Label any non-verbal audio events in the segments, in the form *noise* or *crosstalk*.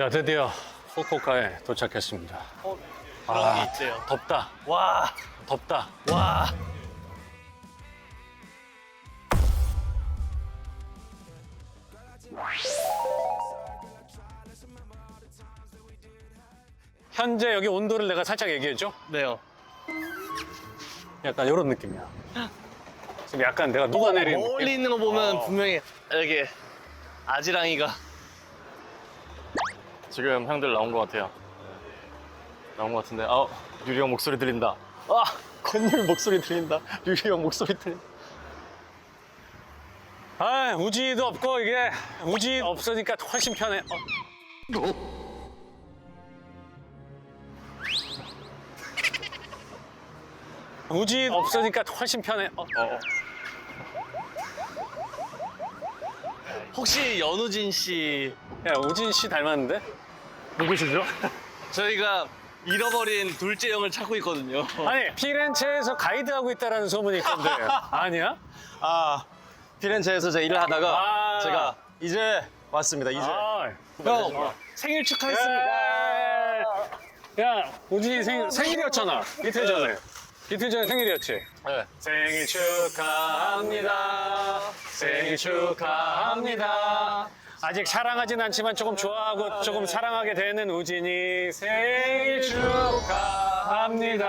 자, 드디어 후쿠오카에 도착했습니다. 어, 아. 그런 게 있대요. 덥다, 와, 덥다. 와. 현재 여기 온도를 내가 살짝 얘기해줘. 네요. 약간 이런 느낌이야. 지금 약간 내가 녹아내리는 멀리 느낌? 있는 거 보면 어. 분명히 여기 아지랑이가 지금 형들 나온 것 같아요. 나온 것 같은데, 아, 유리 형 목소리 들린다. 아, 건율 목소리 들린다. 유리 형 목소리 들린다. 아, 우지도 없고 이게 우지 없으니까 훨씬 편해. 어. 우지 없으니까 훨씬 편해. 어. 혹시 연우진 씨 야, 우진 씨 닮았는데? 누구시죠? 저희가 잃어버린 둘째 형을 찾고 있거든요. 아니, 피렌체에서 가이드하고 있다라는 소문이 있던데. 아니야? *laughs* 아, 피렌체에서 제가 일을 하다가 아. 제가 이제 왔습니다. 이제. 아, 형 생일 축하했습니다. 야, 우진이 생, 생일이었잖아. 이틀 전에. 이틀 전에 생일이었지. 네. 생일 축하합니다. 생일 축하합니다. 아직 사랑하진 않지만 조금 좋아하고 조금 사랑하게 되는 우진이 생일 축하합니다.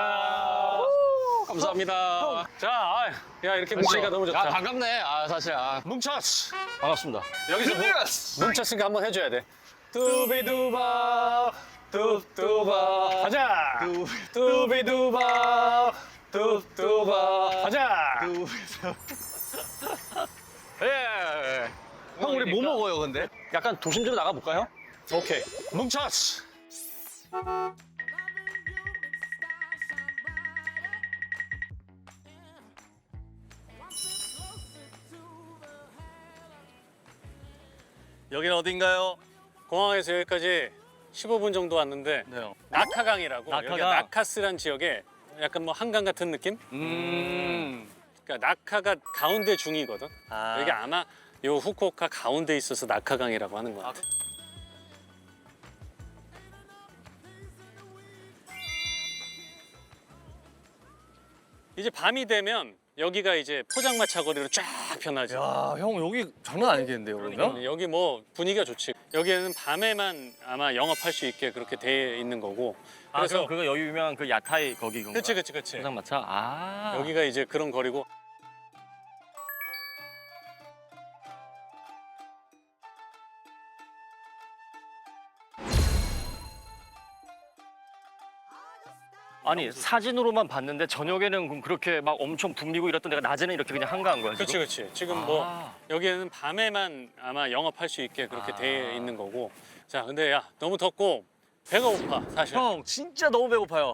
감사합니다. 자, 아, 야 이렇게 뭉치니까 너무 좋다. 아, 반갑네. 아, 사실, 아, 뭉쳤어. 반갑습니다. 여기서 뭉, 뭉쳤으니까 한번 해줘야 돼. 뚜비두바, 뚜뚜바, 가자. 뚜비두바, 뚜뚜바, 가자. 예. 형 우리 뭐 먹어요 근데? 약간 도심지로 나가볼까요? 오케이. 뭉쳤어. 여긴 어딘가요? 공항에서 여기까지 15분 정도 왔는데 네요. 낙하강이라고 낙하강. 여기가 나카스란 지역에 약간 뭐 한강 같은 느낌? 음. 그러니까 낙하가 가운데 중이거든. 아. 여기 아마 요 후쿠오카 가운데 있어서 낙하강이라고 하는 것 같아. 이제 밤이 되면 여기가 이제 포장마차 거리로 쫙 변하죠. 야, 형 여기 장난 아니겠는데요, 그러면? 여기 뭐 분위기가 좋지. 여기는 밤에만 아마 영업할 수 있게 그렇게 돼 있는 거고. 아, 그래서 그거 여기 유명한 그 야타이 거기 건가? 그치 그치 그치. 포장마차? 아. 여기가 이제 그런 거리고. 아니 사진으로만 봤는데 저녁에는 그럼 그렇게 막 엄청 붐비고 이랬던 데가 낮에는 이렇게 그냥 한가한 거야 그치 지금? 그치. 지금 뭐 아. 여기는 밤에만 아마 영업할 수 있게 그렇게 아. 돼 있는 거고. 자 근데 야 너무 덥고 배가 고파 사실. 형 진짜 너무 배고파요.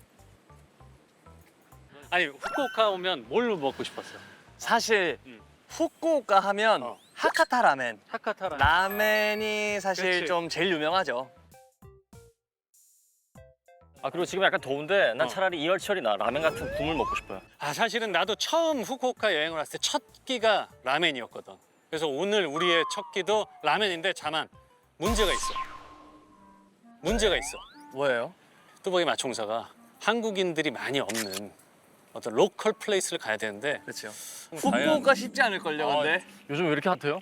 아니 후쿠오카 오면 뭘 먹고 싶었어? 사실 음. 후쿠오카 하면 어. 하카타 라멘. 하카타라. 라멘이 사실 그치. 좀 제일 유명하죠. 아 그리고 지금 약간 더운데 난 어. 차라리 이열치열이 나 라면 같은 국물 먹고 싶어요 아 사실은 나도 처음 후쿠오카 여행을 왔을 때 첫 끼가 라멘이었거든. 그래서 오늘 우리의 첫 끼도 라멘인데 자만 문제가 있어. 문제가 있어. 뭐예요? 뚜벅이 마총사가 한국인들이 많이 없는 어떤 로컬 플레이스를 가야 되는데 그렇죠. 과연- 후쿠오카 쉽지 않을걸요, 어, 근데. 요즘 왜 이렇게 핫해요?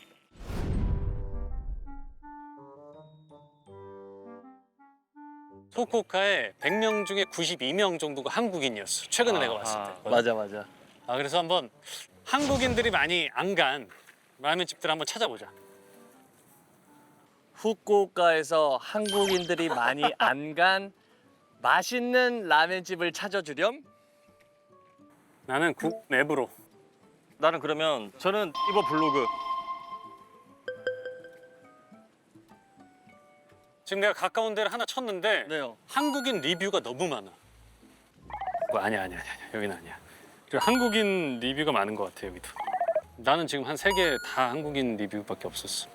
후쿠오카에 100명 중에 92명 정도가 한국인이었어. 최근에 내가 아, 왔을 아. 때. 맞아, 맞아. 아, 그래서 한번 한국인들이 많이 안 간 라면집들 한번 찾아보자. 후쿠오카에서 한국인들이 많이 *laughs* 안 간 맛있는 라멘집을 찾아주렴. 나는 국 맵으로. 나는 그러면 저는 이거 블로그 지금 내가 가까운 데를 하나 쳤는데 네요. 한국인 리뷰가 너무 많아. 뭐 아니야 아니야 아니야 여기는 아니야. 그리고 한국인 리뷰가 많은 것 같아 여기도. 나는 지금 한 세 개 다 한국인 리뷰밖에 없었어.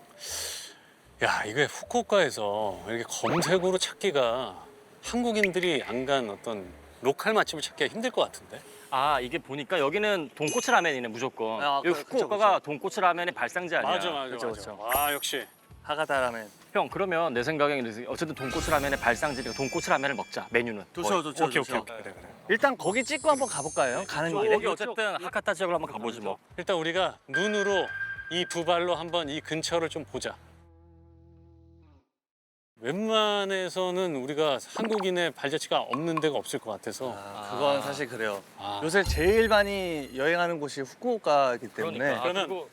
야 이게 후쿠오카에서 이렇게 검색으로 찾기가 한국인들이 안 간 어떤 로컬 맛집을 찾기가 힘들 것 같은데. 아 이게 보니까 여기는 돈코츠 라면이네 무조건 아, 여기 그- 그쵸, 후쿠오카가 돈코츠 라면의 발상지 아니야 맞아 맞아 그쵸, 맞아. 그쵸. 아 역시 하가다 라멘. 형 그러면 내 생각에는 어쨌든 돈코츠 라면의 발상지니까 돈코츠 라면을 먹자 메뉴는 좋죠, 좋죠, 오케이 좋죠. 오케이 오케이 그래 그래. 일단 거기 찍고 한번 가볼까요? 가는 길에. 여기 어쨌든 하카타 지역으로 한번 가보지 뭐 일단 우리가 눈으로 이 두 발로 한번 이 근처를 좀 보자. 웬만해서는 우리가 한국인의 발자취가 없는 데가 없을 것 같아서. 아, 그건 사실 그래요. 아, 요새 제일 많이 여행하는 곳이 후쿠오카이기 때문에 그러니까 아, 그러면-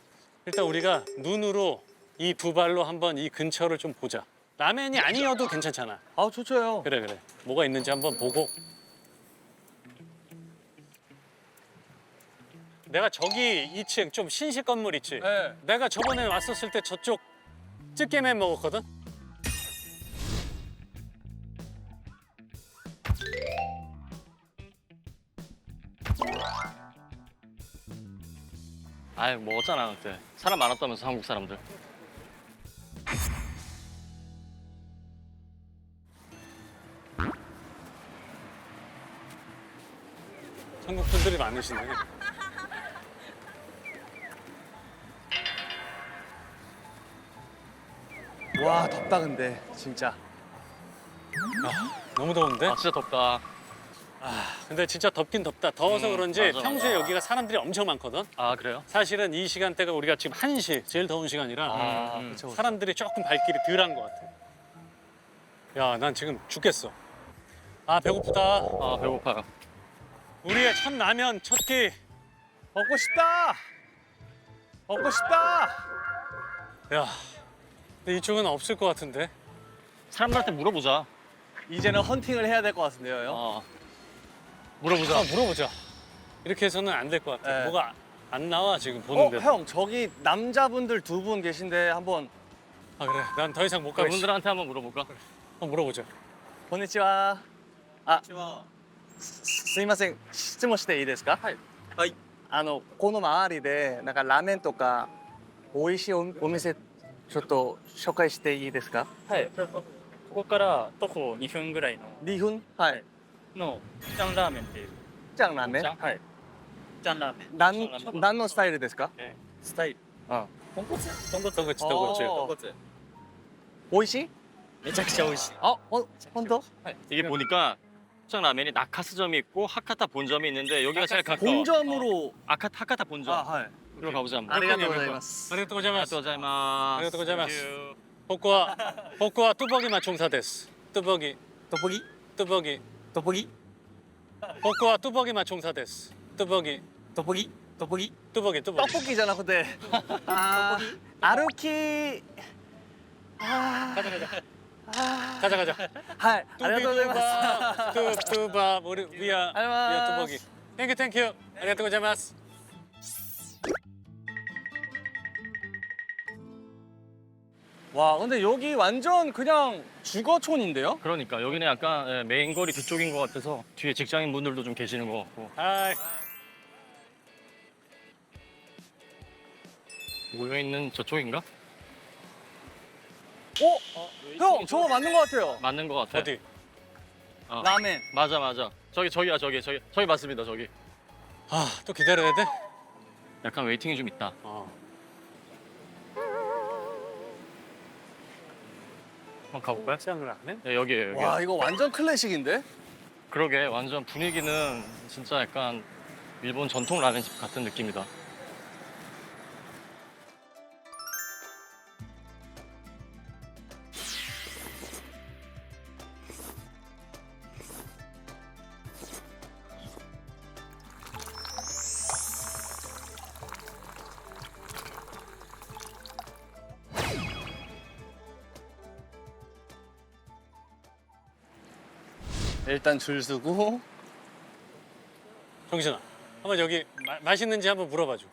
일단 우리가 눈으로 이 두 발로 한번 이 근처를 좀 보자. 라멘이 아니어도 괜찮잖아. 아 좋죠요. 그래 그래. 뭐가 있는지 한번 보고. 내가 저기 2층 좀 신식 건물 있지. 네. 내가 저번에 왔었을 때 저쪽 찌개맨 먹었거든. 아유 먹었잖아 그때 사람 많았다면서 한국 사람들 분들이 많으시네. 와 덥다 근데 진짜. 너무 더운데? 아 진짜 덥다 근데 진짜 덥긴 덥다. 더워서 음, 그런지 맞아, 평소에 맞아. 여기가 사람들이 엄청 많거든. 아 그래요? 사실은 이 시간대가 우리가 지금 1시 제일 더운 시간이라 아 음. 그렇죠. 사람들이 조금 발길이 덜한 것 같아. 야, 난 지금 죽겠어. 아, 배고프다. 아 배고파요 우리의 첫 라면 첫 끼 먹고 싶다. 먹고 싶다. 야, 근데 이쪽은 없을 것 같은데. 사람들한테 물어보자. 이제는 헌팅을 해야 될 것 같은데요, 어. 물어보자. 아, 물어보자. 이렇게 해서는 안 될 것 같아. 네. 뭐가 안 나와 지금 어, 보는데. 형, 저기 남자분들 두 분 계신데 한번 아 그래, 난 더 이상 못 가겠어. 그분들한테 한번 물어볼까? 한번 물어보자. 보내치와. 아, あ、すすいません。質問していいですか？はい。はい。あのこの周りでなんかラーメンとか美味しいおお店ちょっと紹介していいですか？はい、ここから徒歩2分ぐらいの2分。はい。のジャンラーメンっていうじゃんラーメンジ。ャンはいジャンラーメンなん何のスタイルですか？スタイルあ豚骨豚骨豚骨豚骨あー骨美味しい？めちゃくちゃ美味しいあ、ほ本当？ 이게 보니까 포장 라면이 나카스점이 있고 하카타 본점이 있는데 여기가 제일 가까워 본점으로. 아카 하카타 본점 아, はい。 이리로 가보자 한번 ありがとうございます。 아리가또 고자마스. 아리가또 고자이마스 아리가또 고자이마스. 복구와 복구와 뚜벅이 마총사 데스. 뚜벅이 トポギ？ 뚜벅이 トポギ？ 복구와 뚜벅이 마총사 데스. 뚜벅이 トポギ？トポギ？ 뚜벅이 ト 뚜벅이. ポギじゃなくて、あー歩き。あー 가자 가자. 할. 뚜비뚜바 뚜뚜바 우리 위아 위아 뚜벅이. 땡큐 땡큐. 아리가토 고자마스. 와 근데 여기 완전 그냥 주거촌인데요? 그러니까 여기는 약간 예, 메인 거리 뒤쪽인 것 같아서 뒤에 직장인 분들도 좀 계시는 것 같고 하이. 모여 있는 저쪽인가? 어? 형 저거 맞는 것 같아요 맞는 것 같아. 어디? 어. 라멘 맞아 맞아. 저기 저기야 저기 저기 저기 맞습니다 저기. 아 또 기다려야 돼? 약간 웨이팅이 좀 있다. 어. 한번 가볼까요? 짱라면? 네, 여기에요 여기. 와 이거 완전 클래식인데? 그러게 완전 분위기는 진짜 약간 일본 전통 라면집 같은 느낌이다. 일단 줄 서고 정신아. 한번 여기 마, 맛있는지 한번 물어봐 줘.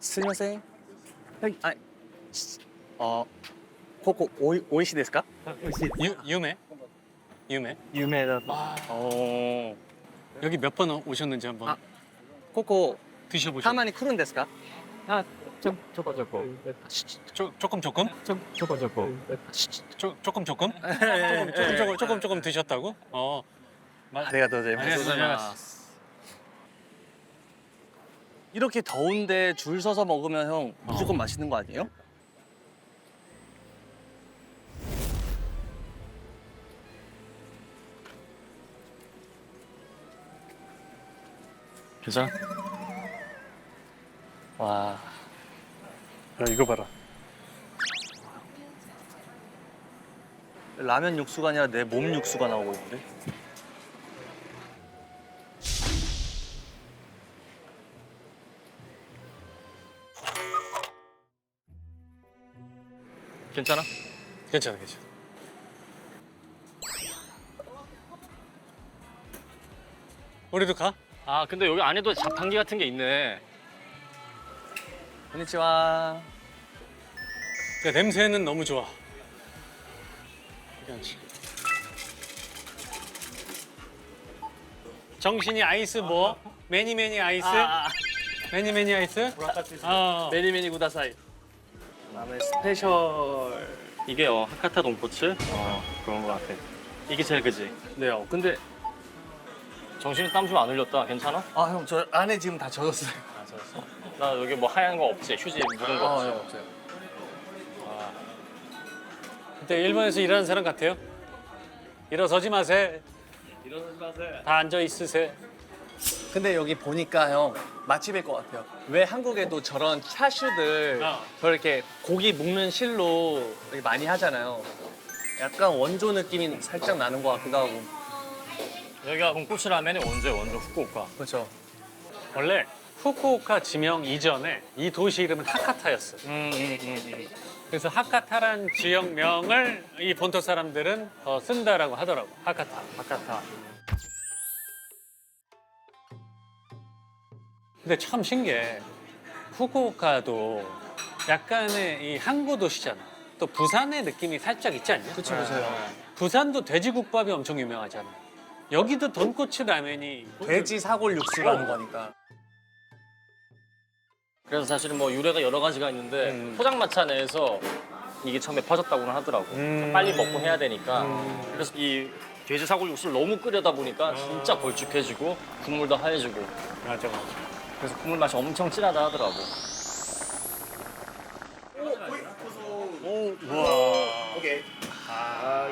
すみませんはいはいあここおいおいしいですか 유 유메? 유메? 有名だと 어. 여기 몇 번 오셨는지 한번 아. ここ 드셔보시죠. たまに来るんですか ちょちょこちょこ 조, 조금 조금? ちょちょこちょこ 조, 조금 조금? 예, 조금 조금 조금 조금 조금 드셨다고? 어. ありがとうございまありがとうございます 이렇게 더운데 줄 서서 먹으면 형 무조건 어. 맛있는 거 아니에요? 괜찮아? 와. 야, 이거 봐라. 라면 육수가 아니라 내 몸 육수가 나오고 있는데? 괜찮아? 괜찮아, 괜찮아. 우리도 가? 아 근데 여기 안에도 자판기 같은 게 있네. 안녕하세요. 야, 냄새는 너무 좋아. 괜찮지. 정신이 아이스 뭐? 매니 매니 아이스? 매니 매니 아이스? 어. 매니 매니 구다사이. 라면 스페셜. 이게 어 하카타 돈코츠? 어 그런 거 같아. 이게 제일 그지? 네. 어 근데 정신이 땀 좀 안 흘렸다. 괜찮아? 아, 형, 저 안에 지금 다 젖었어요. 아 잘했어. *laughs* 나 여기 뭐 하얀 거 없지? 휴지 묻은 거 아, 없지? 형, 없어요. 그때 일본에서 일하는 사람 같아요. 일어서지 마세요. 일어나지 마세요. 다 앉아 있으세요. 근데 여기 보니까 형 맛집일 것 같아요. 왜 한국에도 저런 차슈들 어. 저렇게 고기 묶는 실로 많이 하잖아요. 약간 원조 느낌이 살짝 나는 것 같기도 하고. 여기가 돈코츠 라면의 원조야 원조 후쿠오카. 그렇죠. 원래 후쿠오카 지명 이전에 이 도시 이름은 하카타였어요. 음, 음, 음, 음. 그래서 하카타란 지역명을 이 본토 사람들은 더 쓴다라고 하더라고. 하카타. 하카타. 근데 참 신기해. 후쿠오카도 약간의 이 항구 도시잖아. 또 부산의 느낌이 살짝 있지 않냐? 그렇죠, 그렇죠. 부산도 돼지국밥이 엄청 유명하잖아. 여기도 돈코츠 라면이 돼지 사골 육수라는 거니까. 그래서 사실은 뭐 유래가 여러 가지가 있는데 음. 포장마차 내에서 이게 처음에 퍼졌다고는 하더라고. 음. 빨리 먹고 해야 되니까. 그래서 이 돼지 사골 육수를 너무 끓여다 보니까 아. 진짜 걸쭉해지고 국물도 하얘지고 맞아 맞아. 그래서 국물 맛이 엄청 진하다 하더라고. 아.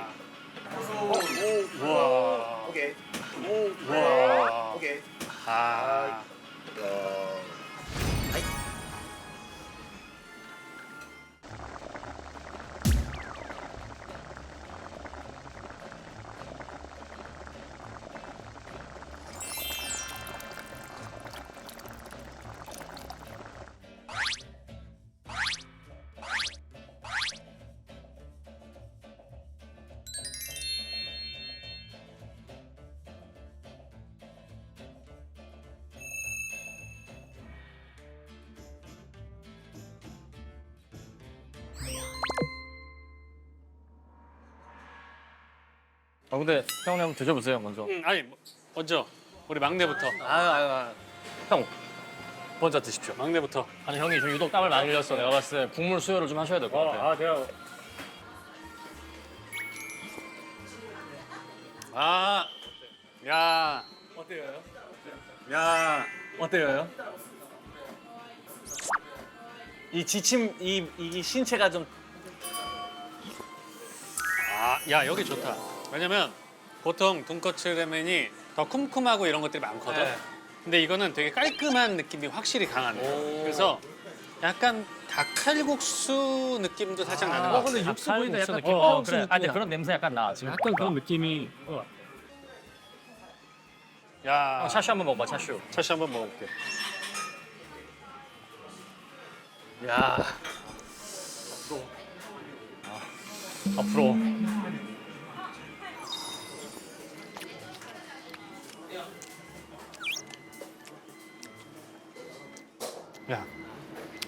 아 근데 형님 한번 드셔보세요 먼저. 음, 아니 뭐, 먼저 우리 막내부터. 아유, 아유, 아유. 형 먼저 드십시오. 막내부터. 아니 형이 좀 유독 땀을 많이 흘렸어. 내가 봤을 때 국물 수혈을 좀 하셔야 될 것 같아. 제가. 아, 야, 어때요? 야. 어때요? 이 지침, 이, 이 신체가 좀 아, 야 여기 좋다. 왜냐면 보통 돈코츠 라면이 더 쿰쿰하고 이런 것들이 많거든. 네. 근데 이거는 되게 깔끔한 느낌이 확실히 강하네. 그래서 약간 닭칼국수 느낌도 살짝 나는 것 같아. 육수 보이다 약간 느낌. 어, 그래. 아, 근데 그런 냄새 약간 나 지금. 약간 그런 느낌이 야, 어, 차슈 한번 먹어봐 차슈. 차시 한번 먹어볼게. 야, 앞으로. 야,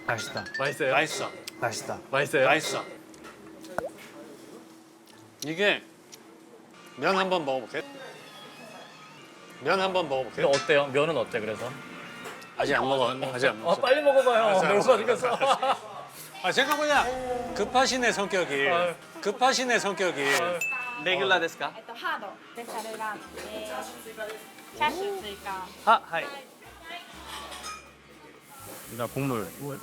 맛있다. 맛있어요? 맛있어. 맛있다. 맛있어요? 맛있어. 이게 면 한번 먹어볼게. 면 한번 먹어볼게. 근데 어때요? 면은 어때 그래서? 아직 안 먹어. 아직 안 먹어. 빨리 먹어봐요. 알았어, 너무 알았어, 맛있겠어. 아 생각보다 급하시네 성격이. 급하시네 성격이. 레귤라 데스까? えっと、ハードスペシャルラーメンです。チャーシュー追加。 아, 하이. 나 국물. 뭐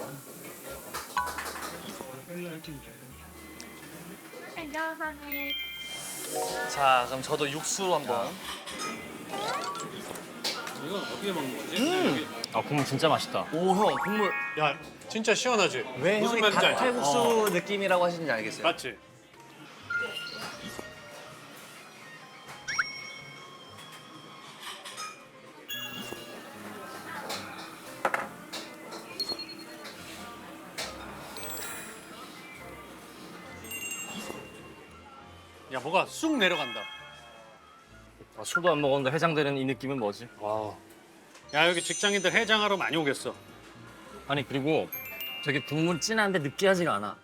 자, 그럼 저도 육수 한번. 이건 어떻게 먹는 거지? 음. 네, 아 국물 진짜 맛있다. 오, 형, 국물. 야, 진짜 시원하지? 왜 무슨 형이 맛인지 닭칼국수 어. 느낌이라고 하시는지 알겠어요. 맞지? 술도 안 먹었는데 해장되는 이 느낌은 뭐지? 와. 야 여기 직장인들 해장하러 많이 오겠어. 아니 그리고 되게 국물 진한데 느끼하지가 않아.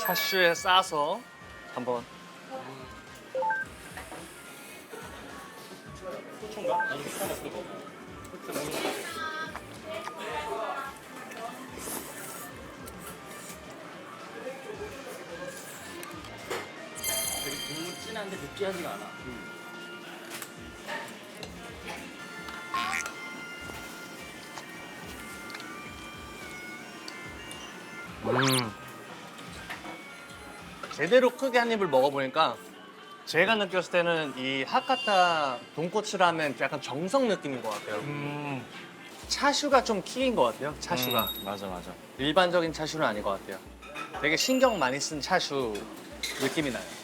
차슈에 싸서 한번 되게 진한데 느끼하지가 않아. 음. 제대로 크게 한 입을 먹어보니까 제가 느꼈을 때는 이 하카타 돈코츠 라면 약간 정성 느낌인 것 같아요. 음. 차슈가 좀 키인 것 같아요. 차슈가 음, 맞아 맞아. 일반적인 차슈는 아닌 것 같아요. 되게 신경 많이 쓴 차슈 느낌이 나요.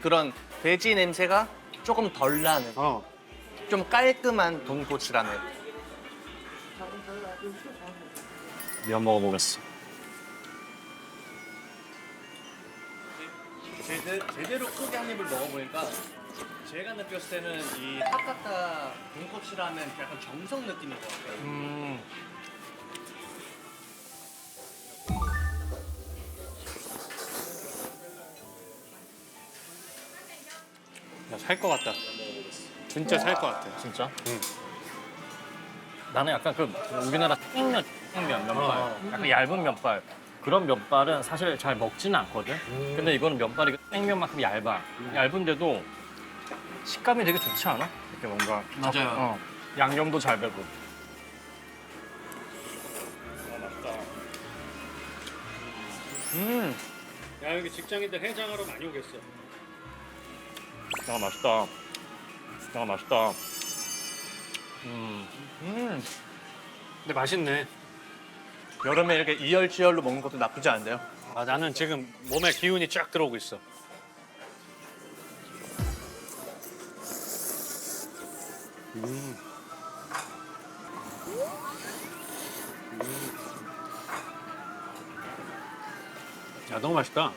그런 돼지 냄새가 조금 덜 나는 어. 좀 깔끔한 돈코츠 라면. 면 먹어보겠어. 제대, 제대로 크게 한 입을 먹어보니까 제가 느꼈을 때는 이 하카타 돈코츠 라면 약간 정성 느낌인 것 같아요. 음. 살 것 같다. 진짜 살 것 같아. 진짜? 응. 나는 약간 그 우리나라 땡면, 땡면 면발, 어. 약간 얇은 면발. 그런 면발은 사실 잘 먹지는 않거든. 근데 이거는 면발이 땡면만큼 얇아. 얇은데도 식감이 되게 좋지 않아? 이렇게 뭔가 맞아요. 어, 양념도 잘 배고. 음, 야 여기 직장인들 해장하러 많이 오겠어. 야 맛있다. 야 맛있다. 음. 음. 근데 맛있네. 여름에 이렇게 이열치열로 먹는 것도 나쁘지 않은데요? 아 나는 지금 몸에 기운이 쫙 들어오고 있어. 야 너무 맛있다.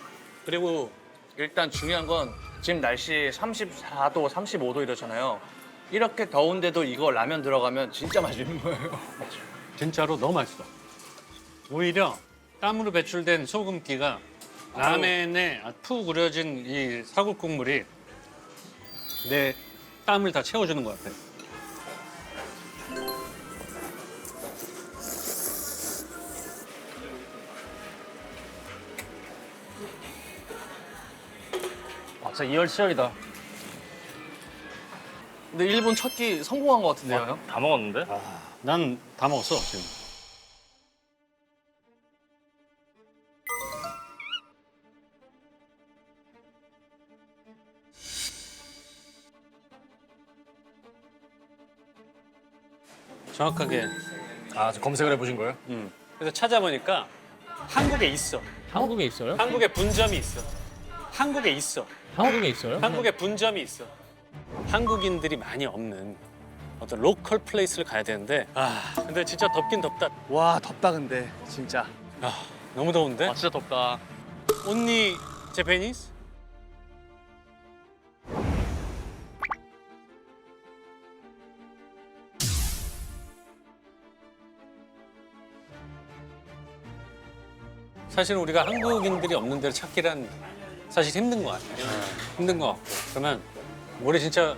그리고 일단 중요한 건 지금 날씨 34도, 35도 이러잖아요. 이렇게 더운데도 이거 라면 들어가면 진짜 맛있는 거예요. *laughs* 진짜로 너무 맛있어. 오히려 땀으로 배출된 소금기가 라멘에 푹 우려진 이 사골 국물이 내 땀을 다 채워주는 것 같아. 아, 진짜 이열치열이다. 근데 일본 첫 끼 성공한 것 같은데요, 형? 다 먹었는데? 난 다 먹었어 지금. 정확하게. 아, 저 검색을 해보신 거예요? 음. 그래서 찾아보니까 한국에 있어. 한국에 있어요? 한국에 분점이 있어. 한국에 있어. 한국에 있어요? 한국에 분점이 있어. 한국인들이 많이 없는 어떤 로컬 플레이스를 가야 되는데 아 근데 진짜 덥긴 덥다. 와, 덥다 근데 진짜. 아 너무 더운데? 아, 진짜 덥다. 언니 제페니스? 사실은 우리가 한국인들이 없는 데를 찾기란 사실 힘든 것 같아요. 힘든 것 같고 그러면 우리 진짜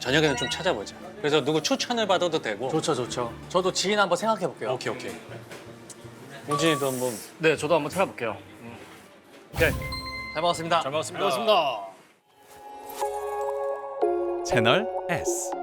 저녁에는 좀 찾아보자. 그래서 누구 추천을 받아도 되고. 좋죠, 좋죠. 저도 지인 한번 생각해 볼게요. 오케이 오케이. 우진이도 한번. 네, 저도 한번 찾아볼게요. 잘 먹었습니다. 잘 먹었습니다. 채널 S.